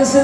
ਜਿਸ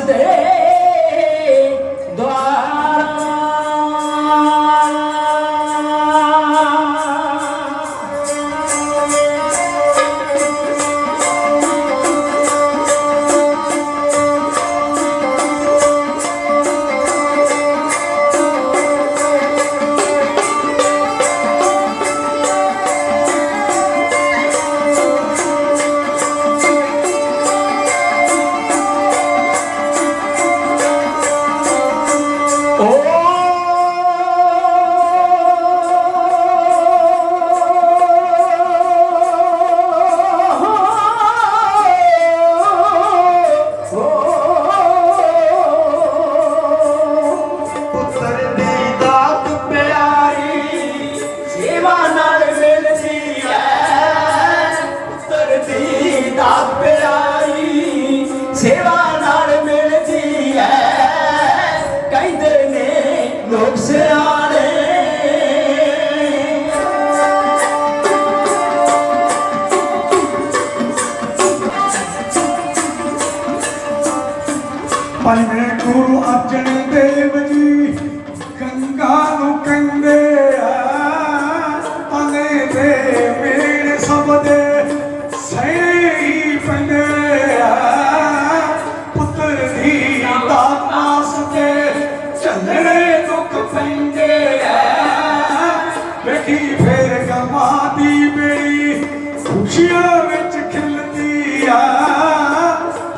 ਵੇਖੀ ਫੇਰ ਗਮਾ ਦੀ ਬੇੜੀ, ਖੁਸ਼ੀਆਂ ਵਿੱਚ ਖਿਲਦੀ ਆ।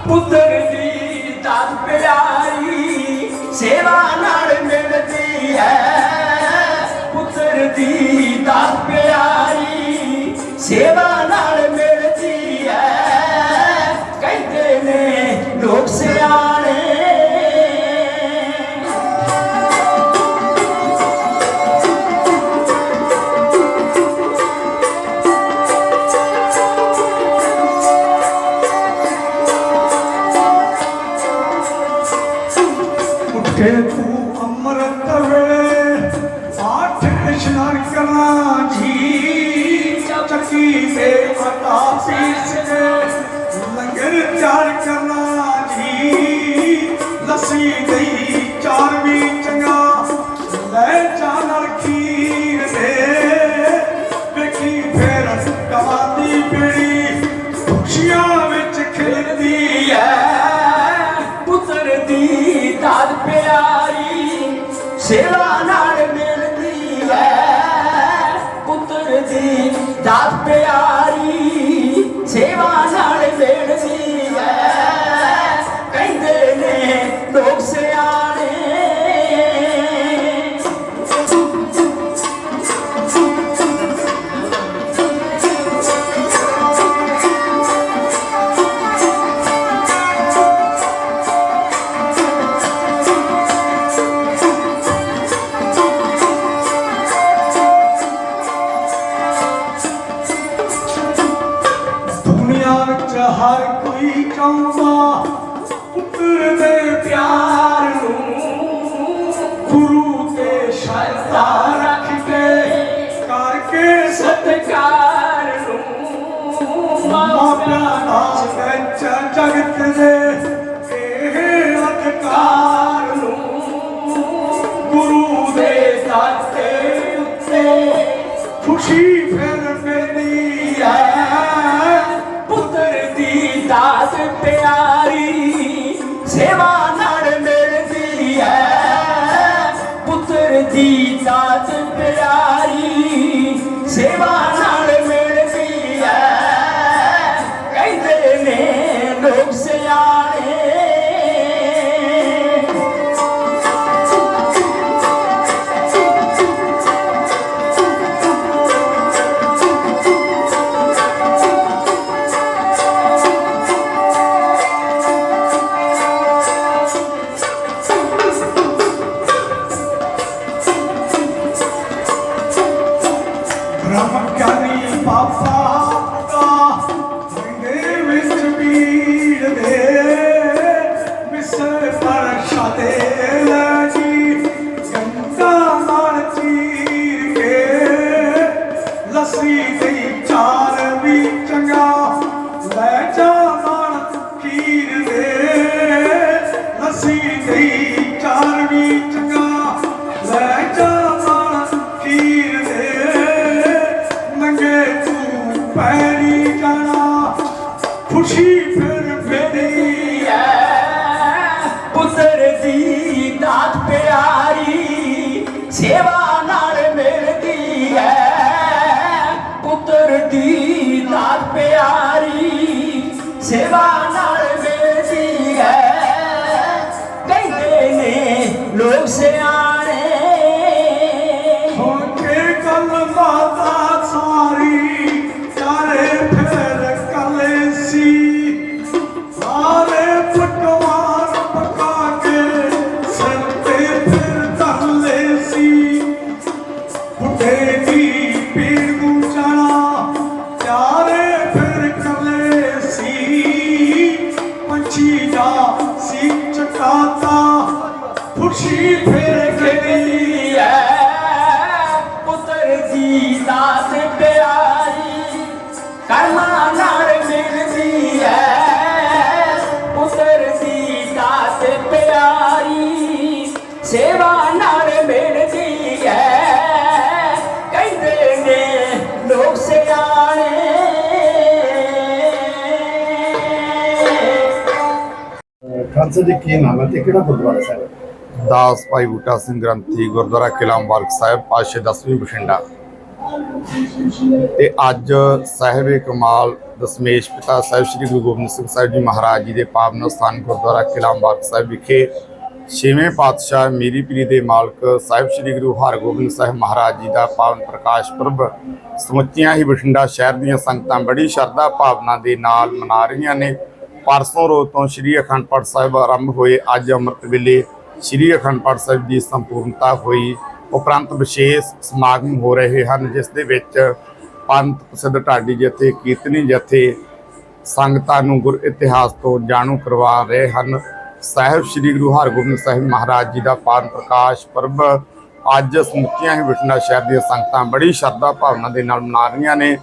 ਪੁੱਤਰ ਦੀ ਦਾਤ ਪਿਆਰੀ, ਸੇਵਾ ਨਾਲ ਮਿਲਦੀ ਹੈ। ਪੁੱਤਰ ਦੀ ਦਾਤ ਪਿਆਰੀ, ਸੇਵਾ ਉੱਠੇ ਤੂੰ ਅੰਮ੍ਰਿਤ ਵੇਲੇ ਆਠ ਇਸ਼ਨਾਨ ਕਰਨਾ ਜੀ। ਚੱਕੀ ਤੇ ਆਟਾ ਪੀਸ ਕੇ ਲੰਗਰ ਤਿਆਰ ਕਰਨਾ ਜੀ। ਲੱਸੀ ਦਹੀਂ ਸੇਵਾ ਨਾਲ ਮਿਲਦੀ ਹੈ। ਪੁੱਤਰ ਦੀ ਦਾਤ ਪਿਆਰੀ ਹਰ ਕੋਈ ਚਾਹੁੰਦਾ ਪੁੱਤਰ ਦੇ ਪਿਆਰ ਨੂੰ। ਗੁਰੂ ਤੇ ਸ਼ਰਧਾ ਰੱਖ ਕੇ ਕਰਕੇ ਸਤਕਾਰ ਨੂੰ। ਮਾਪਿਆਂ ਦਾ ਵਿੱਚ ਜਗਤ ਦੇ ਇਹ ਅਧਿਕਾਰ ਦਾਤ ਪਿਆਰੀ ਸੇਵਾ ਨਾਲ ਮਿਲਦੀ ਹੈ। ਪੁੱਤਰ ਦੀ ਦਾਤ ਪਿਆਰੀ ਕੇ ਪੁੱਤਰ ਦੀ ਦਾਤ ਪਿਆਰੀ, ਸੇਵਾ ਨਾਲ ਮਿਲਦੀ ਪੁੱਤਰ ਦੀ ਦਾਤ ਪਿਆਰੀ, ਸੇਵਾ ਨਾਲ ਮਿਲਦੀ ਐ। ਕਹਿੰਦੇ ਨੇ, ਲੋਕ ਸਿਆ ਖੁਸ਼ੀ ਫਿਰ ਗਈ ਮਿਲਦੀ ਪੁੱਤਰ ਦੀ ਦਾਸ ਪਿਆਰੀ ਕਰਮਾਂ ਨਾਲ ਮਿਲਦੀ ਹੈ ਪੁੱਤਰ ਦੀ ਦਾਸ ਪਿਆਰੀ ਸੇਵਾ ਨਾਲ ਮਿਲਦੀ ਹੈ ਕਹਿੰਦੇ ਨੇ ਲੋਕ ਸਿਆਣੇ। ਖਾਲਸਾ ਜੀ, ਕੀ ਨਾਮ ਹੈ ਤੇ ਕਿਹੜਾ ਗੁਰਦੁਆਰਾ ਸਾਹਿਬ? ਦਾਸ ਭਾਈ ਬੂਟਾ ਸਿੰਘ ਗ੍ਰੰਥੀ, ਗੁਰਦੁਆਰਾ ਕਿਲਾ ਮੁਬਾਰਕ ਸਾਹਿਬ ਪਾਸ਼ੇ ਦਸਵੀਂ ਬਠਿੰਡਾ। ਤੇ ਅੱਜ ਸਾਹਿਬ ਕਮਾਲ ਦਸਮੇਸ਼ ਪਿਤਾ ਸਾਹਿਬ ਸ੍ਰੀ ਗੁਰੂ ਗੋਬਿੰਦ ਸਿੰਘ ਸਾਹਿਬ ਜੀ ਮਹਾਰਾਜ ਜੀ ਦੇ ਪਾਵਨ ਸਥਾਨ ਗੁਰਦੁਆਰਾ ਕਿਲਾ ਮੁਬਾਰਕ ਸਾਹਿਬ ਵਿਖੇ ਛੇਵੇਂ ਪਾਤਸ਼ਾਹ ਮੀਰੀ ਪੀਰੀ ਦੇ ਮਾਲਕ ਸਾਹਿਬ ਸ੍ਰੀ ਗੁਰੂ ਹਰਗੋਬਿੰਦ ਸਾਹਿਬ ਮਹਾਰਾਜ ਜੀ ਦਾ ਪਾਵਨ ਪ੍ਰਕਾਸ਼ ਪੁਰਬ ਸਮੁੱਚੀਆਂ ਹੀ ਬਠਿੰਡਾ ਸ਼ਹਿਰ ਦੀਆਂ ਸੰਗਤਾਂ ਬੜੀ ਸ਼ਰਧਾ ਭਾਵਨਾ ਦੇ ਨਾਲ ਮਨਾ ਰਹੀਆਂ ਨੇ। ਪਰਸੋਂ ਰੋਜ਼ ਤੋਂ ਸ੍ਰੀ ਅਖੰਡ ਪਾਠ ਸਾਹਿਬ ਆਰੰਭ ਹੋਏ। ਅੱਜ ਅੰਮ੍ਰਿਤ ਵੇਲੇ ਸ੍ਰੀ ਅਖੰਡ ਪਾਠ ਸਾਹਿਬ ਦੀ ਸੰਪੂਰਨਤਾ ਹੋਈ। ਉਪਰੰਤ ਵਿਸ਼ੇਸ਼ ਸਮਾਗਮ ਹੋ ਰਹੇ ਹਨ, ਜਿਸ ਦੇ ਵਿੱਚ ਪੰਥ ਪ੍ਰਸਿੱਧ ਢਾਡੀ ਜਥੇ, ਕੀਰਤਨੀ ਜਥੇ ਸੰਗਤਾਂ ਨੂੰ ਗੁਰ ਇਤਿਹਾਸ ਤੋਂ ਜਾਣੂ ਕਰਵਾ ਰਹੇ ਹਨ। ਸਾਹਿਬ ਸ੍ਰੀ ਗੁਰੂ ਹਰਗੋਬਿੰਦ ਸਾਹਿਬ ਮਹਾਰਾਜ ਜੀ ਦਾ ਪਾਵਨ ਪ੍ਰਕਾਸ਼ ਪਰਬ ਅੱਜ ਸਮੁੱਚੀਆਂ ਹੀ ਬਠਿੰਡਾ ਸ਼ਹਿਰ ਦੀਆਂ ਸੰਗਤਾਂ ਬੜੀ ਸ਼ਰਧਾ ਭਾਵਨਾ ਦੇ ਨਾਲ ਮਨਾ ਰਹੀਆਂ ਨੇ।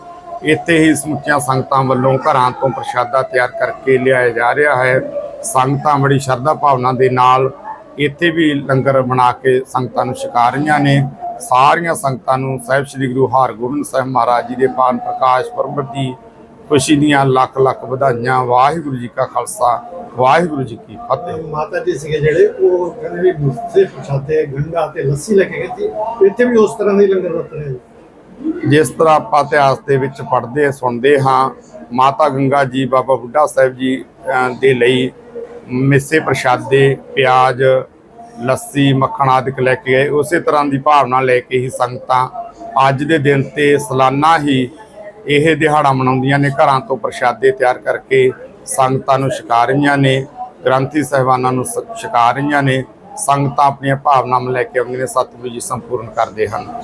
ਇੱਥੇ ਹੀ ਸਮੁੱਚੀਆਂ ਸੰਗਤਾਂ ਵੱਲੋਂ ਘਰਾਂ ਤੋਂ ਪ੍ਰਸ਼ਾਦਾ ਤਿਆਰ ਕਰਕੇ ਲਿਆਇਆ ਜਾ ਰਿਹਾ ਹੈ। ਸੰਗਤਾਂ ਬੜੀ ਸ਼ਰਧਾ ਭਾਵਨਾ ਦੇ ਨਾਲ ਇੱਥੇ ਵੀ ਲੰਗਰ ਬਣਾ ਕੇ ਸੰਗਤਾਂ ਨੂੰ ਛਕਾ ਰਹੀਆਂ ਨੇ। ਸਾਰੀਆਂ ਸੰਗਤਾਂ ਨੂੰ ਸਾਹਿਬ ਸ੍ਰੀ ਗੁਰੂ ਹਰਗੋਬਿੰਦ ਸਾਹਿਬ ਮਹਾਰਾਜ ਜੀ ਦੇ ਪਾਵਨ ਪ੍ਰਕਾਸ਼ ਪੁਰਬ ਦੀ ਖੁਸ਼ੀ ਦੀਆਂ ਲੱਖ ਲੱਖ ਵਧਾਈਆਂ। ਵਾਹਿਗੁਰੂ ਜੀ ਕਾ ਖਾਲਸਾ ਵਾਹਿਗੁਰੂ ਜੀ ਕੀ ਫਤਿਹ। ਮਾਤਾ ਜੀ ਸੀਗੇ ਜਿਹੜੇ ਉਹ ਕਹਿੰਦੇ ਵੀ ਮੁਸਤੇ ਪ੍ਰਸ਼ਾਦੇ ਗੰਗਾ ਤੇ ਲੱਸੀ ਲੈ ਕੇ ਗਏ ਸੀ। ਇੱਥੇ ਵੀ ਉਸ ਤਰ੍ਹਾਂ ਦੇ ਲੰਗਰ ਵਰਤ ਰਹੇ ਜਿਸ ਤਰ੍ਹਾਂ ਆਪਾਂ ਇਤਿਹਾਸ ਦੇ ਵਿੱਚ ਪੜ੍ਹਦੇ ਸੁਣਦੇ ਹਾਂ ਮਾਤਾ ਗੰਗਾ ਜੀ ਬਾਬਾ ਬੁੱਢਾ ਸਾਹਿਬ ਜੀ ਦੇ ਲਈ ਮਿੱਸੇ ਪ੍ਰਸ਼ਾਦੇ, ਪਿਆਜ਼, ਲੱਸੀ, ਮੱਖਣ ਆਦਿਕ ਲੈ ਕੇ ਗਏ ਉਸੇ ਤਰ੍ਹਾਂ ਦੀ ਭਾਵਨਾ ਲੈ ਕੇ ਹੀ ਸੰਗਤਾਂ ਅੱਜ ਦੇ ਦਿਨ ਤੇ ਸਾਲਾਨਾ ਹੀ ਇਹ ਦਿਹਾੜਾ ਮਨਾਉਂਦੀਆਂ ਨੇ। ਘਰਾਂ ਤੋਂ ਪ੍ਰਸ਼ਾਦੇ ਤਿਆਰ ਕਰਕੇ ਸੰਗਤਾਂ ਨੂੰ ਛਕਾ ਰਹੀਆਂ ਨੇ, ਗ੍ਰੰਥੀ ਸਾਹਿਬਾਨਾਂ ਨੂੰ ਸ- ਛਕਾ ਰਹੀਆਂ ਨੇ। ਸੰਗਤਾਂ ਆਪਣੀਆਂ ਭਾਵਨਾਵਾਂ ਲੈ ਕੇ ਆਉਂਦੀਆਂ ਨੇ। ਸਤਿਗੁਰੂ ਜੀ ਸੰਪੂਰਨ ਕਰਦੇ ਹਨ।